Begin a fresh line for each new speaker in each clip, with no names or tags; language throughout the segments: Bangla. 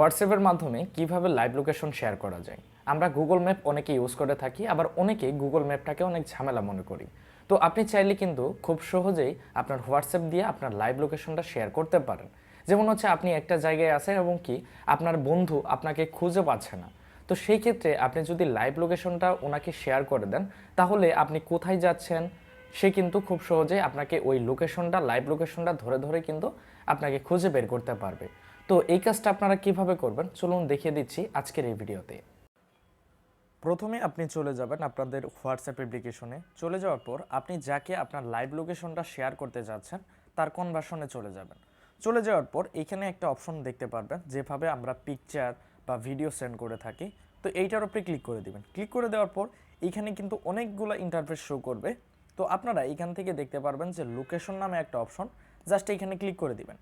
হোয়াটসঅ্যাপের মাধ্যমে কীভাবে লাইভ লোকেশন শেয়ার করা যায়? আমরা গুগল ম্যাপ অনেকে ইউজ করে থাকি, আবার অনেকে গুগল ম্যাপটাকে অনেক ঝামেলা মনে করি। তো আপনি চাইলে কিন্তু খুব সহজেই আপনার হোয়াটসঅ্যাপ দিয়ে আপনার লাইভ লোকেশনটা শেয়ার করতে পারেন। যেমন হচ্ছে আপনি একটা জায়গায় আছেন এবং কি আপনার বন্ধু আপনাকে খুঁজে পাচ্ছে না। তো সেই ক্ষেত্রে আপনি যদি লাইভ লোকেশনটা ওনাকে শেয়ার করে দেন, তাহলে আপনি কোথায় যাচ্ছেন সে কিন্তু খুব সহজেই আপনাকে ওই লোকেশনটা লাইভ লোকেশনটা ধরে ধরে কিন্তু আপনাকে খুঁজে বের করতে পারবে। তো এই কাজটা আপনারা কীভাবে করবেন? চলুন দেখিয়ে দিচ্ছি আজকের এই ভিডিওতে। প্রথমে আপনি চলে যাবেন আপনাদের হোয়াটসঅ্যাপ অ্যাপ্লিকেশনে চলে যাওয়ার পর আপনি যাকে আপনার লাইভ লোকেশনটা শেয়ার করতে যাচ্ছেন, তার কনভার্সনে চলে যাবেন। চলে যাওয়ার পর এখানে একটা অপশন দেখতে পারবেন, যেভাবে আমরা পিকচার বা ভিডিও সেন্ড করে থাকি। তো এইটার উপরে ক্লিক করে দিবেন। ক্লিক করে দেওয়ার পর এখানে কিন্তু অনেকগুলো ইন্টারফেস শো করবে। তো আপনারা এখান থেকে দেখতে পারবেন যে লোকেশন নামে একটা অপশন জাস্ট এখানে ক্লিক করে দিবেন।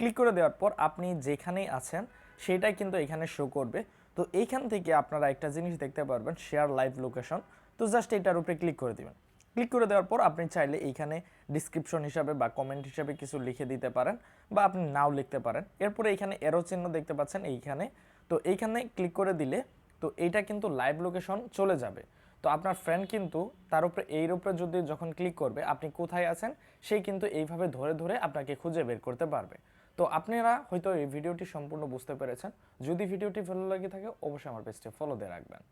ক্লিক করে দেওয়ার পর আপনি যেখানেই আছেন, সেটাই কিন্তু এখানে শো করবে। তো এইখান থেকে আপনারা একটা জিনিস দেখতে পারবেন শেয়ার লাইভ লোকেশন তো জাস্ট এটার উপরে ক্লিক করে দিবেন। ক্লিক করে দেওয়ার পর আপনি চাইলে এইখানে ডিসক্রিপশন হিসাবে বা কমেন্ট হিসাবে কিছু লিখে দিতে পারেন বা আপনি নাও লিখতে পারেন। এরপরে এখানে এরো চিহ্ন দেখতে পাচ্ছেন এইখানে। তো এইখানে ক্লিক করে দিলে, তো এইটা কিন্তু লাইভ লোকেশন চলে যাবে। তো আপনার ফ্রেন্ড কিন্তু তার উপরে, এর উপরে যদি যখন ক্লিক করবে, আপনি কোথায় আছেন, সে কিন্তু এইভাবে ধরে ধরে আপনাকে খুঁজে বের করতে পারবে। তো আপনারা হয়তো এই ভিডিওটি সম্পূর্ণ বুঝতে পেরেছেন। যদি ভিডিওটি ভালো লাগে থাকে, অবশ্যই আমার পেজটি ফলো দিয়ে রাখবেন।